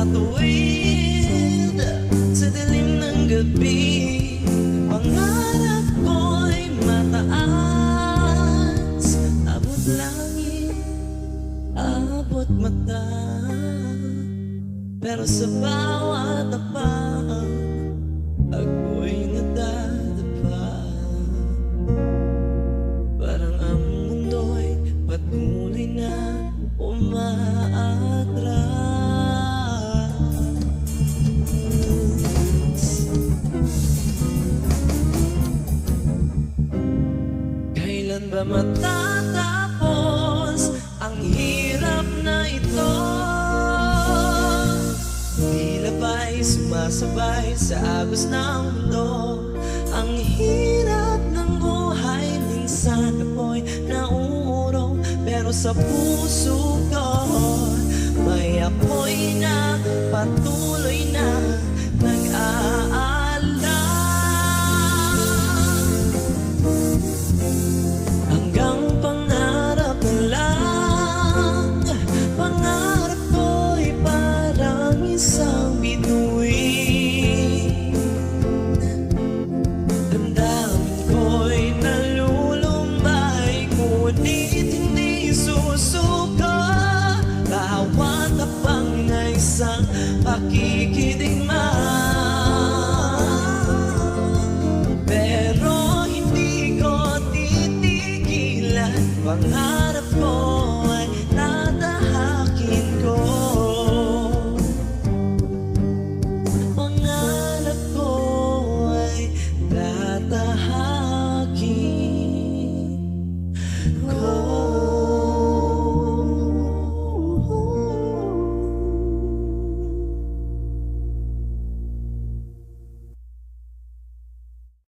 Makatuwid Sa dilim ng gabi ko'y mataas. Abot langit, abot mata. Pero sa bawat tapak Ako'y nadadapa. Parang ang mundo'y patuloy na umaatras Matatapos ang hirap na ito? Tila ba'y sumasabay sa agos ng mundo Ang hirap ng buhay minsan ako'y nauurong Pero sa puso ko may apoy na patuloy na pakikidigma Pero hindi ko titigilan. Pangarap ko